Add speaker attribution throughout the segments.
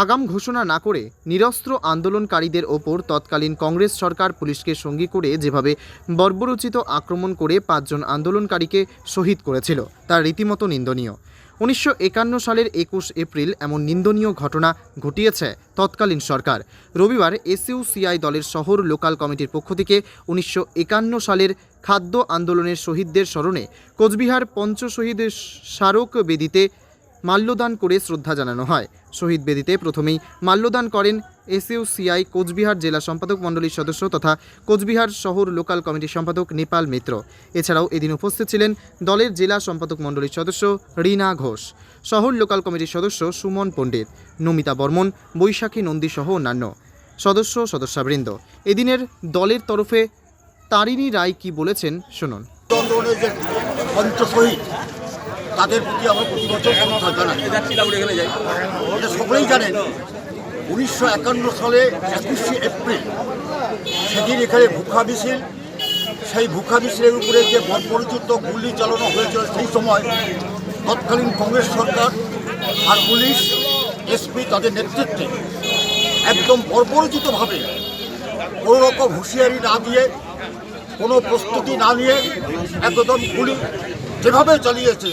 Speaker 1: আগাম ঘোষণা না করে নিরস্ত্র আন্দোলনকারীদের ওপর তৎকালীন কংগ্রেস সরকার পুলিশকে সঙ্গী করে যেভাবে বর্বরোচিত আক্রমণ করে পাঁচজন আন্দোলনকারীকে শহীদ করেছিল, তা রীতিমতো নিন্দনীয়। উনিশশো একান্ন সালের একুশ এপ্রিল এমন নিন্দনীয় ঘটনা ঘটিয়েছে তৎকালীন সরকার। রবিবার এসইউসিআই দলের শহর লোকাল কমিটির পক্ষ থেকে উনিশশো একান্ন সালের খাদ্য আন্দোলনের শহীদদের স্মরণে কোচবিহার পঞ্চশহীদ স্মারক বেদিতে মাল্যদান করে শ্রদ্ধা জানানো হয়। শহীদ বেদিতে প্রথমেই মাল্যদান করেন এসইউসিআই কোচবিহার জেলা সম্পাদক মণ্ডলীর সদস্য তথা কোচবিহার শহর লোকাল কমিটির সম্পাদক নেপাল মিত্র। এছাড়াও এদিন উপস্থিত ছিলেন দলের জেলা সম্পাদক মণ্ডলীর সদস্য রীনা ঘোষ, শহর লোকাল কমিটির সদস্য সুমন পণ্ডিত, নমিতা বর্মন, বৈশাখী নন্দী সহ অন্যান্য সদস্য সদস্যবৃন্দ। এদিনের দলের তরফে তারিণী রায় কি বলেছেন শুনুন।
Speaker 2: তাদের প্রতি আমরা প্রতি বছর শ্রদ্ধা জানাই এটা সকলেই জানেন উনিশশো একান্ন সালে একুশে এপ্রিল সেদিন এখানে ভুখা মিছিল সেই ভুখা মিছিলের উপরে যে বর্বরচিত গুলি চালানো হয়েছিল সেই সময় তৎকালীন কংগ্রেস সরকার আর পুলিশ এসপি তাদের নেতৃত্বে একদম বর্বরচিতভাবে কোনো রকম হুঁশিয়ারি না দিয়ে কোনো প্রস্তুতি না নিয়ে একদম গুলি যেভাবে চালিয়েছে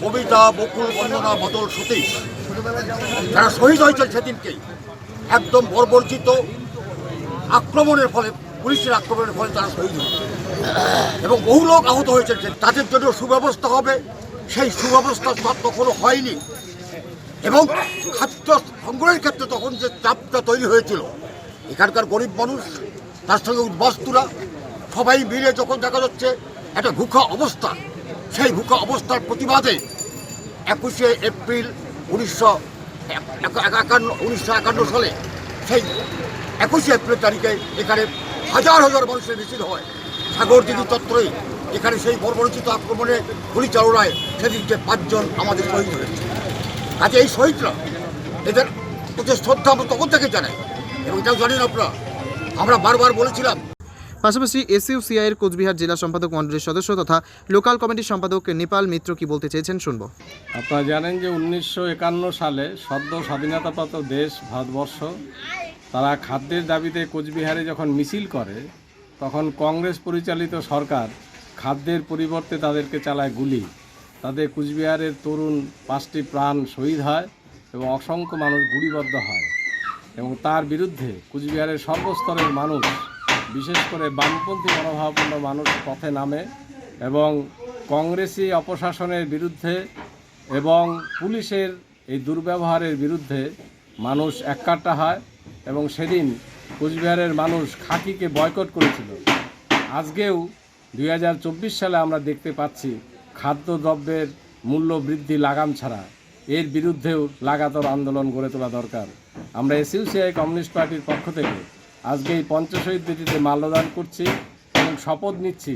Speaker 2: কবিতা, বকুল বন্দনা, বদল সতীশ। যারা শহীদ হয়েছেন সেদিনকেই একদম বর্বরচিত আক্রমণের ফলে, পুলিশের আক্রমণের ফলে তারা শহীদ এবং বহু লোক আহত হয়েছেন তাদের জন্য সুব্যবস্থা হবে। সেই সুব্যবস্থা তখনও হয়নি। এবং খাদ্য সংগ্রহের ক্ষেত্রে তখন যে চাপটা তৈরি হয়েছিল, এখানকার গরিব মানুষ, তার সঙ্গে উদ্বাস্তুরা সবাই মিলে যখন দেখা যাচ্ছে, একটা ভুখা অবস্থা। সেই ভুখা অবস্থার প্রতিবাদে একুশে এপ্রিল উনিশশো একান্ন উনিশশো একান্ন সালে সেই একুশে এপ্রিল তারিখে এখানে হাজার হাজার মানুষের মিছিল হয়। সাগরদিঘি চত্বরে এখানে সেই বর্বরচিত আক্রমণে গুলিচালনায় সেদিনকে পাঁচজন আমাদের শহীদ হয়েছে। কাজে এই শহীদরা এদের প্রতি শ্রদ্ধা আমরা তখন থেকে জানাই এবং এটাও জানেন আপনারা। আমরা বারবার বলেছিলাম
Speaker 1: পাশাপাশি এসইউসিআই এর কোচবিহার জেলা সম্পাদক মণ্ডলীর সদস্য তথা লোকাল কমিটির সম্পাদক নেপাল মিত্র কি বলতে চেয়েছেন শুনব।
Speaker 3: আপনারা জানেন যে উনিশশো একান্ন সালে সদ্য স্বাধীনতাপ্রাপ্ত দেশ ভারতবর্ষ, তারা খাদ্যের দাবিতে কোচবিহারে যখন মিছিল করে, তখন কংগ্রেস পরিচালিত সরকার খাদ্যের পরিবর্তে তাদেরকে চালায় গুলি। তাদের কুচবিহারের তরুণ পাঁচটি প্রাণ শহীদ হয় এবং অসংখ্য মানুষ গুলিবদ্ধ হয় এবং তার বিরুদ্ধে কুচবিহারের সর্বস্তরের মানুষ বিশেষ করে বামপন্থী মনোভাবাপন্ন মানুষ পথে নামে এবং কংগ্রেসি অপশাসনের বিরুদ্ধে এবং পুলিশের এই দুর্ব্যবহারের বিরুদ্ধে মানুষ এককাট্টা হয় এবং সেদিন কোচবিহারের মানুষ খাকিকে বয়কট করেছিল। আজকেও দু হাজার চব্বিশ সালে আমরা দেখতে পাচ্ছি খাদ্যদ্রব্যের মূল্য বৃদ্ধি লাগাম ছাড়া। এর বিরুদ্ধেও লাগাতার আন্দোলন গড়ে তোলা দরকার। আমরা এসইউসিআই কমিউনিস্ট পার্টির পক্ষ থেকে আজকে এই পঞ্চশহীদ বেদিতে মাল্যদান করছি এবং শপথ নিচ্ছি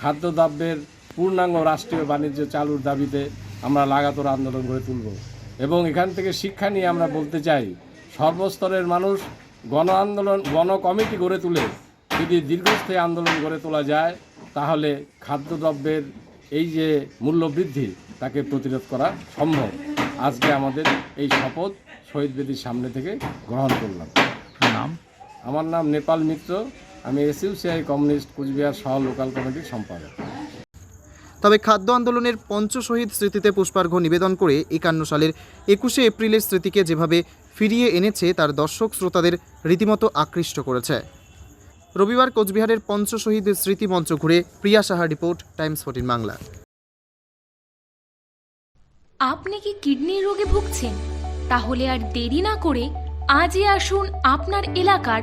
Speaker 3: খাদ্যদ্রব্যের পূর্ণাঙ্গ রাষ্ট্রীয় বাণিজ্য চালুর দাবিতে আমরা লাগাতার আন্দোলন গড়ে তুলব। এবং এখান থেকে শিক্ষা নিয়ে আমরা বলতে চাই, সর্বস্তরের মানুষ গণ আন্দোলন, গণ কমিটি গড়ে তুলে যদি দীর্ঘস্থায়ী আন্দোলন গড়ে তোলা যায়, তাহলে খাদ্যদ্রব্যের এই যে মূল্য বৃদ্ধি তাকে প্রতিরোধ করা সম্ভব। আজকে আমাদের এই শপথ শহীদ বেদির সামনে থেকে গ্রহণ করলাম।
Speaker 4: নাম?
Speaker 3: আমার নাম নেপাল মিত্র। আমি এসইউসিআই কমিউনিস্ট কুচবিহার সহ লোকাল কমিটির সম্পাদক।
Speaker 1: তবে খাদ্য আন্দোলনের পঞ্চশহীদ স্মৃতিতে পুষ্পার্ঘ্য নিবেদন করে একান্ন সালের একুশে এপ্রিলের স্মৃতিকে যেভাবে ফিরিয়ে এনেছে তার দর্শক শ্রোতাদের রীতিমতো আকৃষ্ট করেছে। রবিবার কোচবিহারের পঞ্চশহীদ স্মৃতি মঞ্চ ঘুরে Priya Saha report Times fourteen Bangla.
Speaker 5: আপনি কি কিডনির রোগে ভুগছেন? তাহলে আর দেরি না করে আজই আসুন আপনার এলাকার